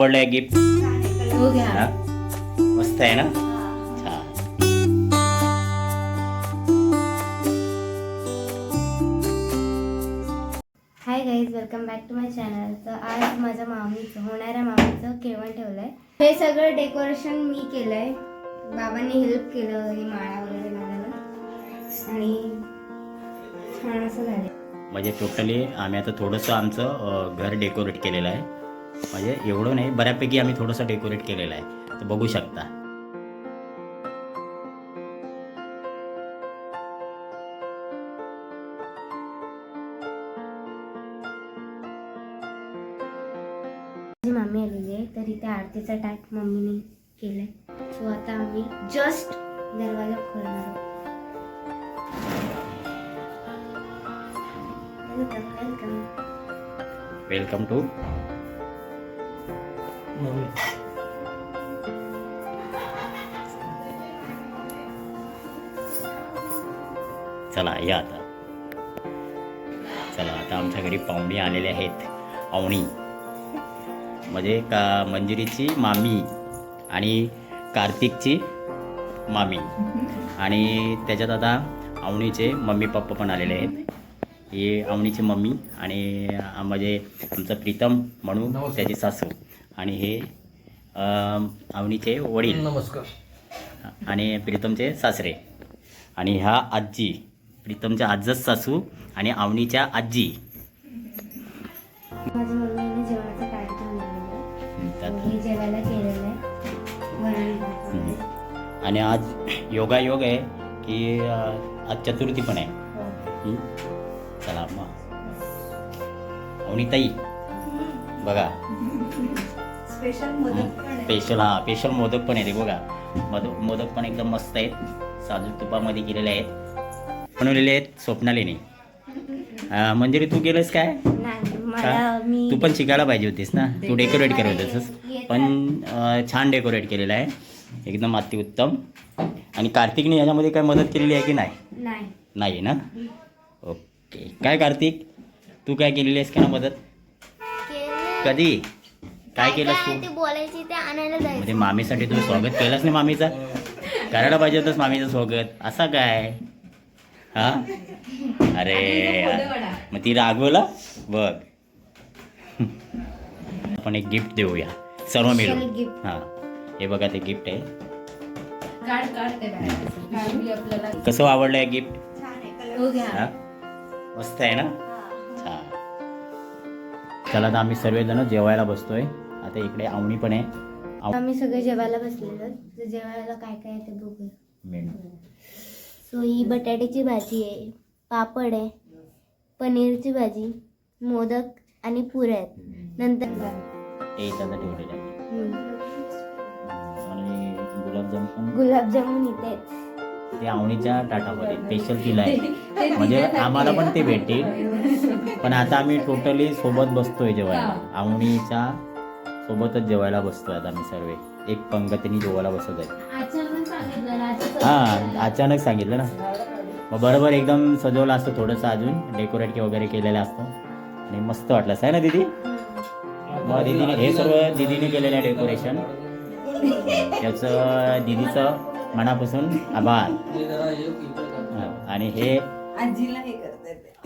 आवडलंय gift हो घ्या हा मस्त आहे ना hi guys welcome back to my channel तर आज माझ्या मामीचं होणाऱ्या मामीचं केवण ठेवलं आहे हे सगळं डेकोरेशन मी केलं आहे बाबांनी हेल्प केलं हे माळा वगैरे लावायला आणि छान असं झालं म्हणजे टोटली आम्ही आता थोडंसं आमचं घर डेकोरेट केलेलं आहे. म्हणजे एवढं नाही बऱ्यापैकी आम्ही थोडंसं डेकोरेट केलेलं आहे. तर बघू शकता. मम्मी आलेली आहे तर इथे आरतीचा टाक मम्मीने केलाय. सो आता आम्ही जस्ट दरवाजा खोलणार आहोत. वेलकम टू चला या आता. चला आता आमच्या घरी पाहुणे आलेले आहेत. पाहुणी. म्हणजे का मंजिरीची मामी आणि कार्तिकची मामी. आणि त्याच्यात आता आवणीचे मम्मी पप्पा पण आलेले आहेत. ही आवणीची मम्मी आणि म्हणजे आमचं प्रीतम म्हणून त्याची सासू. आणि हे अं, आवणीचे वडील. नमस्कार. आणि प्रीतमचे सासरे. आणि ह्या आजी प्रीतमच्या आजच सासू आणि आवणीच्या आजी माझ्या मम्मीने जेवणाचा जेवायला केलेलं आहे. आणि आज योगायोग आहे की आज चतुर्थी पण आहे. हो. चला मग. ताई बघा. स्पेशल मोदक. स्पेशल हा स्पेशल मोदक पण आहे बघा. मोदक मोदक पण एकदम मस्त आहेत. साजूक तुपामध्ये केलेले आहेत. बनवलेले आहेत स्वप्नालीने. मंजिरी तू केलंस काय? तू पण शिकायला पाहिजे होतीस ना? तू डेकोरेट करत होतीस. पण छान डेकोरेट केलेलं आहे. एकदम अतिउत्तम. आणि कार्तिकने याच्यामध्ये काय मदत केलेली आहे की नाही? नाही. नाही ना? ओके. काय कार्तिक? तू काय केलेली आहेस का ना मदत? कधी? काय केलंस तू? ते बोलायची ते आणायला जायचं. म्हणजे मामीसाठी तू स्वागत केलंस नाही मामीचं? करायला पाहिजे होतंस मामीचं स्वागत. असं काय? हा? अरे. मग ती रागवला? बघ. आपण एक गिफ्ट देऊया. सर्व मिळून. हा. हे बघा ते गिफ्ट आहे. कसं आवडलंय गिफ्ट हो घ्या. हा? मस्त आहे ना? चला आता आम्ही सर्वजण जेवायला बसतोय. आता इकडे आवणी पण आहे. आव- आम्ही सगळे जेवायला बसलेलो तर जेवायला काय काय आहे ते बघूया. मेनू. सो ही बटाट्याची भाजी आहे पापड आहे पनीरची भाजी मोदक आणि पुऱ्या आहेत. नंतर ते इथं ठेवलेलं आहे हम्म, आणि गुलाबजाम पण. गुलाबजामुन इथे आहेत. ते आवणीच्या ताटामध्ये स्पेशल तिला आहे. म्हणजे आम्हाला पण ते भेटेल पण आता आम्ही टोटली सोबत बसतोय जेवायला. आवणीच्या सोबतच जेवायला बसतोय आता आम्ही सर्व. एक पंगतीने जेवायला बसत आहे. हा अचानक सांगितलं ना. मग बरोबर एकदम सजवलं असतं थोडंसं अजून. डेकोरेट वगैरे केलेलं असतं. आणि मस्त वाटलं. असं आहे ना दीदी? मग दीदीने हे सर्व दीदीने केलेलं आहे डेकोरेशन याचं दीदीचं मनापासून आभार. हा, आणि हे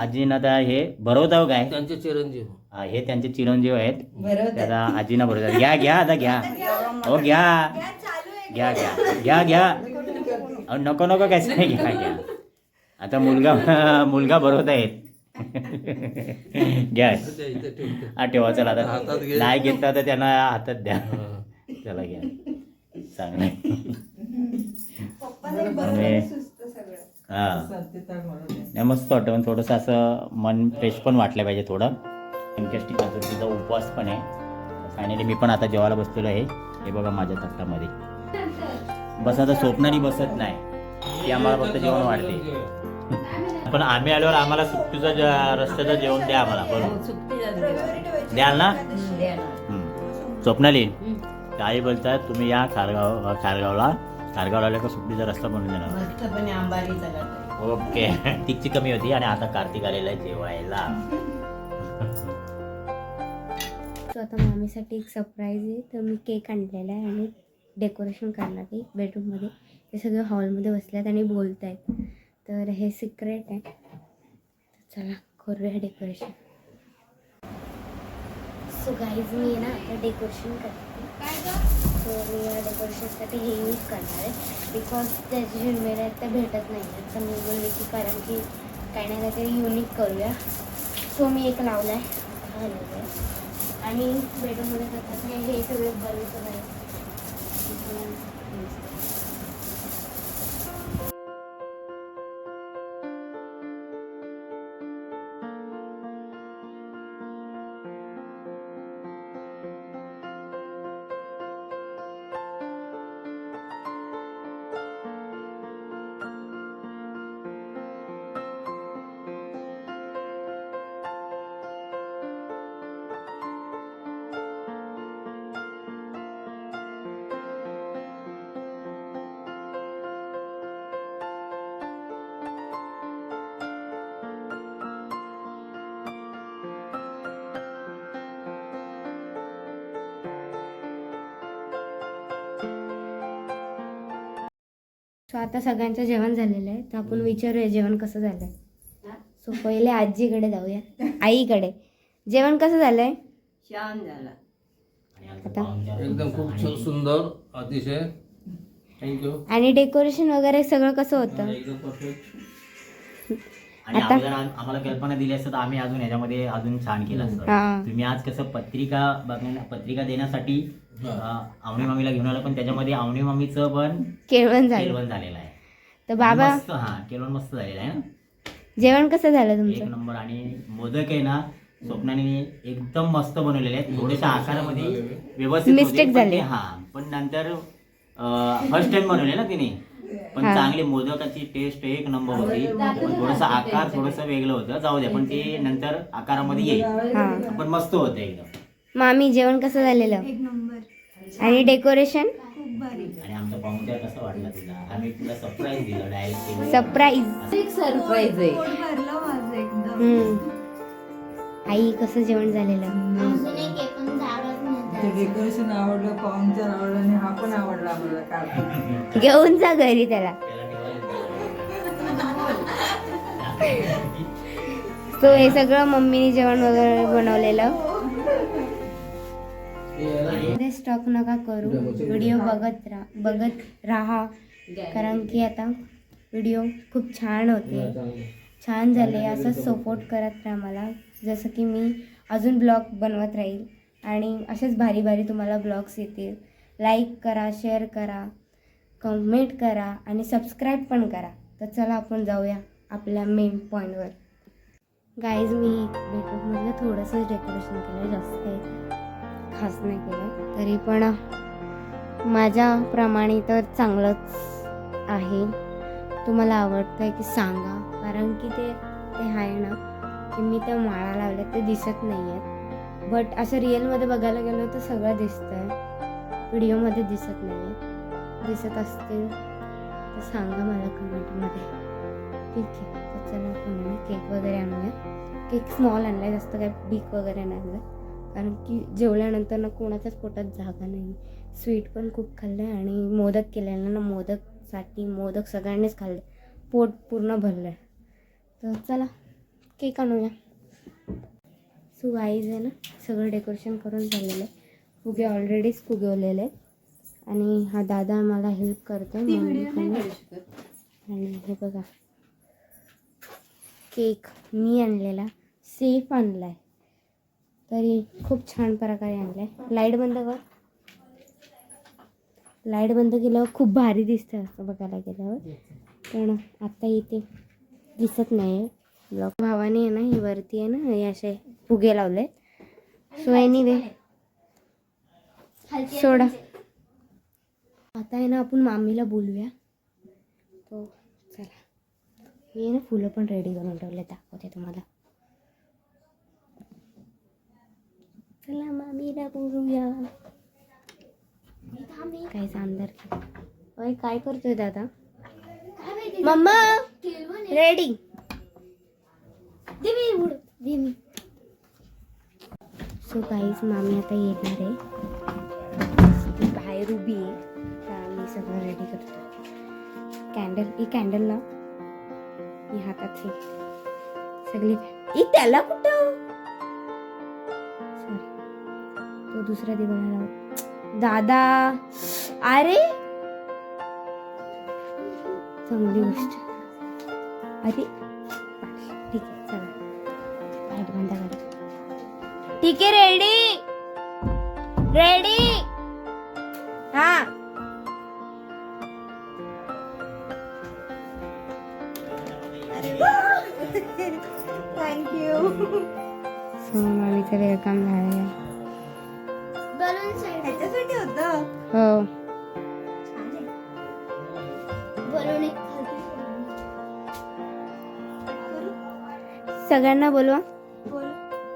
आजीला हे हे भरवताव काय? त्यांचे चिरंजीव. हा, हे त्यांचे चिरंजीव आहेत. त्याला आजीना भरवतात घ्या घ्या आता घ्या. हो घ्या. घ्या घ्या. घ्या घ्या. अहो, नको नको काय नाही घ्या घ्या. आता मुलगा मुलगा भरवत आहेत घ्या. हा ठेवा चला आता. हातात घे. नाही घेतला तर त्यांना हातात द्या. चला घ्या. चांगलं आणि हा. नाही मस्त वाटतं पण थोडंसं असं मन फ्रेश पण वाटलं पाहिजे थोडं. संकष्टी चतुर्थीचा उपवास पण आहे. फायनली मी पण आता जेवायला बसलेलो आहे. हे बघा माझ्या तट्टामध्ये बस आता स्वप्नानी बसत नाही. ती आम्हाला फक्त जेवण वाढते. पण आम्ही आल्यावर आम्हाला सुट्टीचं रस्त्याचं जेवण द्या आम्हाला. बरोबर. द्याल ना. स्वप्नाली काही बोलतात तुम्ही या खारगाव खारगावला. खारगावला का सुट्टीचा रस्ता बनवून देणार. ओके. तिकची कमी होती आणि आता कार्तिक आलेला आहे जेवायला. सो आता मामीसाठी एक सरप्राईज आहे. तर मी केक आणलेला आहे आणि डेकोरेशन करणार आहे बेडरूममध्ये ते सगळे हॉलमध्ये बसल्यात आणि बोलत आहेत तर हे सिक्रेट आहे. तर चला करूया डेकोरेशन सो गाईज मी ना आता डेकोरेशन करते. तर मी या डेकोरेशनसाठी हे यूज करणार आहे. बिकॉज त्याचे झिरमिरे आहेत त्या भेटत नाही आहेत तर मी बोलले की कारण की काही ना काहीतरी युनिक करूया. सो मी एक लावला आहे आणि बेडरूममध्ये जातात हे हे सगळे आहे सो आता सगळ्यांचं जेवण झालेलं आहे. तर आपण विचारूया जेवण कसं झालं आहे सो पहिले आजीकडे जाऊया. आईकडे. जेवण कसं झालं आहे छान झाला. आता? एकदम खूप सुंदर अतिशय. थँक्यू आणि डेकोरेशन वगैरे सगळं कसं होतं? एकदम परफेक्ट आणि आता- अगोदर आम- आम्हाला कल्पना दिली असतं तर आम्ही अजून ह्याच्यामध्ये अजून छान केलं हा. असतं तुम्ही आज कसं पत्रिका बघण्या पत्रिका देण्यासाठी अं, आवणी मामीला घेऊन आलं पण त्याच्यामध्ये आवणी मामीचं पण केळवण झालं. केलवण झालेलं आहे. तर बाबा मस्त हा केलवण मस्त झालेलं आहे ना? जेवण कसं झालं एक तुमचं नंबर. आणि मोदक आहे ना स्वप्नाने एकदम मस्त बनवलेले आहेत. थोडेशा आकारामध्ये व्यवस्थित होते, Mistake पण झाले. हा पण नंतर फर्स्ट टाइम बनवले ना तिने. पण. चांगली मोदकाची टेस्ट एक नंबर होती. थोडासा आकार थोडस वेगळं होतं. जाऊ द्या पण ते नंतर आकारामध्ये येईल. पण मस्त होतं एकदम. मामी जेवण कसं झालेलं? आणि डेकोरेशन आणि आमचा पाहुणचार कसा वाटला तुला? आम्ही तुला सरप्राईज दिलं डायरेक्ट सरप्राईज एक सरप्राईज आहे. आई कसं जेवण झालेलं? ते डेकोरेशन आवडलं पाहुणचार आवडलं आणि हा पण आवडला आम्हाला कार्टून घेऊन जा घरी त्याला. सो हे सगळं मम्मीने जेवण वगैरे बनवलेलं. मध्ये स्टॉक नका करू. व्हिडिओ बघत राहा बघत राहा. कारण की आता व्हिडिओ खूप छान होते. छान झाले. असंच सपोर्ट करत राहा मला. जसं की मी अजून ब्लॉग बनवत राहील. आणि असेच भारी भारी तुम्हाला ब्लॉग्स येतील. लाईक करा शेअर करा कमेंट करा आणि सबस्क्राईब पण करा. तर चला आपण जाऊया आपल्या मेन पॉईंटवर गाईज मी बेडरूममधलं थोडंसं डेकोरेशन केलं जास्त काही खास नाही केलं. तरी पण माझ्याप्रमाणे तर चांगलंच आहे. तुम्हाला आवडतं आहे की सांगा. कारण की ते ते आहे ना की मी त्या माळा लावल्या ते दिसत नाही आहेत बट असं रिअलमध्ये बघायला गेलो तर सगळं दिसतं आहे व्हिडिओमध्ये दिसत नाही आहे दिसत असतील तर सांगा मला कमेंटमध्ये ठीक आहे तर चला आपण केक वगैरे आणूया. केक स्मॉल आणला आहे जास्त काय बीक वगैरे नाही आणलं कारण की जेवल्यानंतर ना कोणाच्याच पोटात जागा नाही स्वीट पण खूप खाल्लं आहे आणि मोदक केलेलं ना मोदकसाठी मोदक सगळ्यांनीच खाल्ले पोट पूर्ण भरलं आहे तर चला केक आणूया. सो गाईज आहे ना सगळं डेकोरेशन करून झालेलं आहे. फुगे ऑलरेडीच फुगवलेले आणि हा दादा मला हेल्प करतो आणि हे बघा. केक मी आणलेला सेफ आणला आहे तरी खूप छान प्रकारे आणला आहे लाइट बंद कर. लाइट बंद केल्यावर खूप भारी दिसतं असं बघायला गेल्यावर. पण आत्ता इथे दिसत नाही ब्लॉक भावाने आहे ना ही वरती आहे ना हे असे फुगे लावले सो एनिवे सोडा. आता आहे ना आपण मामीला बोलूया. तो चला. मी आहे ना फुलं पण रेडी करून ठेवले दाखवते तुम्हाला. चला मामीला बोलूया. काहीच अंदर काय करतोय दादा? मम्मा! रेडी सो काहीच मामी आता येणार आहे. ती बाहेर उभी आहे. तर मी सगळं रेडी करतो. कॅन्डल ही कॅन्डल लाव. मी हातात घे सगळी. ई त्याला कुठं? सॉरी तो दुसरा दिवाळा लाव. दादा. अरे! चांगली गोष्ट. अरे ठीक आहे रेडी रेडी हा. थँक्यू सो मामीचं वेलकम झालं ह्याच्यासाठी होतं? हो. सगळ्यांना बोलवा.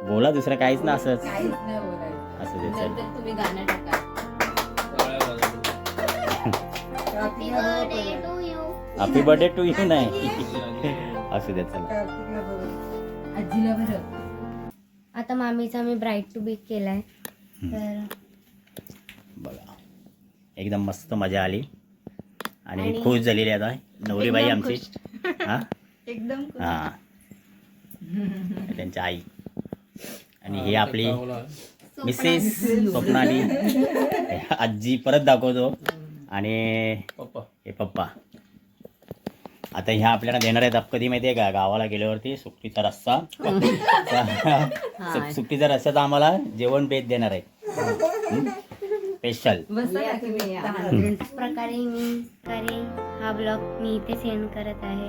बोला दुसरं काहीच ना असंच. काहीच नाही बोलायचं. असं दे चल. हॅपी बर्थडे टू यू नाही. असू दे चला. आता मामीचा मी ब्राईट टू बी केलाय. तर बघा. एकदम मस्त मजा आली. आणि खुश झालेली आता. नवरीबाई आमची. हा? एकदम हा. त्यांच्या आई. आणि ही आपली आहे. मिसेस स्वप्नाली. आजी परत दाखवतो. आणि पप्पा. हे पप्पा. आता ह्या आपल्याला देणार आहेत कधी माहितीये का? गावाला गेल्यावरती सुट्टीचा रस्सा. सुट्टीचा रस्साचा आम्हाला जेवण बेत देणार आहेत. स्पेशल प्रकारे मी करे हा ब्लॉग मी इथे सेंड करत आहे.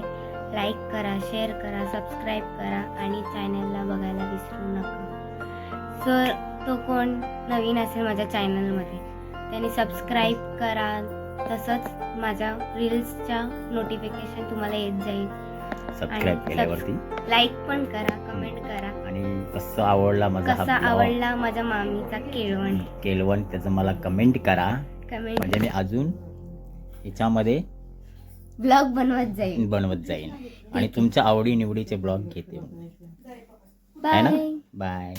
लाईक करा शेअर करा सबस्क्राईब करा आणि चॅनलला बघायला विसरू नका. सर तो कोण? नवीन असेल माझ्या चॅनलमध्ये. त्यांनी सबस्क्राईब करा. तसंच माझ्या रील्सच्या नोटिफिकेशन तुम्हाला येत जाईल. सबस्क्राईब केल्यावरती. लाईक पण करा कमेंट करा. आणि कसं आवडला माझा कसा आवडला माझ्या मामीचा केळवण? केलवण त्याचं मला कमेंट करा. कमेंट म्हणजे मी अजून याच्यामध्ये ब्लॉग बनवत जाईल बनवत जाईन. आणि तुमच्या आवडी निवडीचे ब्लॉग घेते. ना? Bye bye